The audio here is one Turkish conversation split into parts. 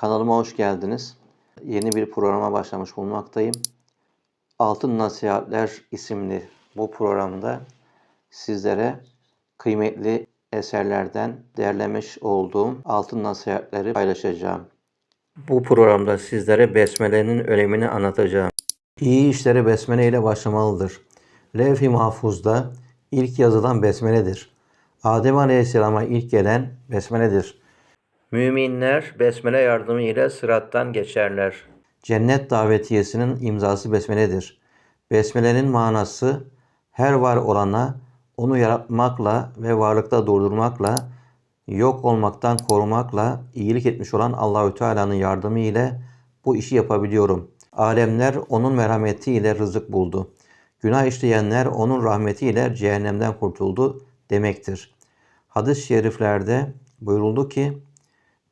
Kanalıma hoş geldiniz. Yeni bir programa başlamış bulunmaktayım. Altın Nasihatler isimli bu programda sizlere kıymetli eserlerden derlemiş olduğum altın nasihatleri paylaşacağım. Bu programda sizlere besmelenin önemini anlatacağım. İyi işlere besmele ile başlamalıdır. Levh-i Mahfuz'da ilk yazılan besmeledir. Adem Aleyhisselam'a ilk gelen besmeledir. Müminler besmele yardımıyla sırattan geçerler. Cennet davetiyesinin imzası besmeledir. Besmelenin manası her var olana onu yaratmakla ve varlıkta durdurmakla, yok olmaktan korumakla iyilik etmiş olan Allahü Teala'nın yardımı ile bu işi yapabiliyorum. Alemler onun merhametiyle rızık buldu. Günah işleyenler onun rahmetiyle cehennemden kurtuldu demektir. Hadis-i şeriflerde buyuruldu ki,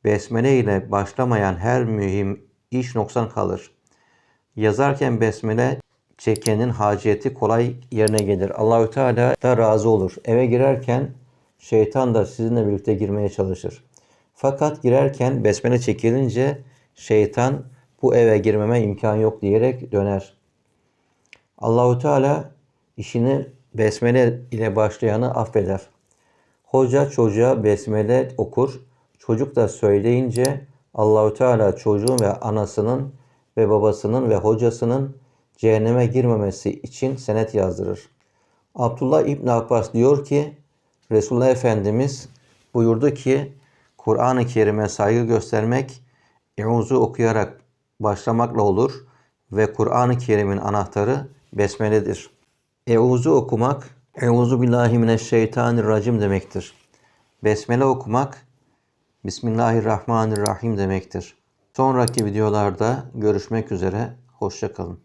Besmele ile başlamayan her mühim iş noksan kalır. Yazarken besmele çekenin haceti kolay yerine gelir. Allahü Teala da razı olur. Eve girerken şeytan da sizinle birlikte girmeye çalışır. Fakat girerken besmele çekilince şeytan bu eve girmeme imkan yok diyerek döner. Allahü Teala işini besmele ile başlayanı affeder. Hoca çocuğa besmele okur. Çocuk da söyleyince Allahü Teala çocuğun ve anasının ve babasının ve hocasının cehenneme girmemesi için senet yazdırır. Abdullah İbn Abbas diyor ki Resulullah Efendimiz buyurdu ki Kur'an-ı Kerim'e saygı göstermek Eûzu okuyarak başlamakla olur ve Kur'an-ı Kerim'in anahtarı besmeledir. Eûzu okumak Euzu billahi mineşşeytanirracim demektir. Besmele okumak Bismillahirrahmanirrahim demektir. Sonraki videolarda görüşmek üzere. Hoşçakalın.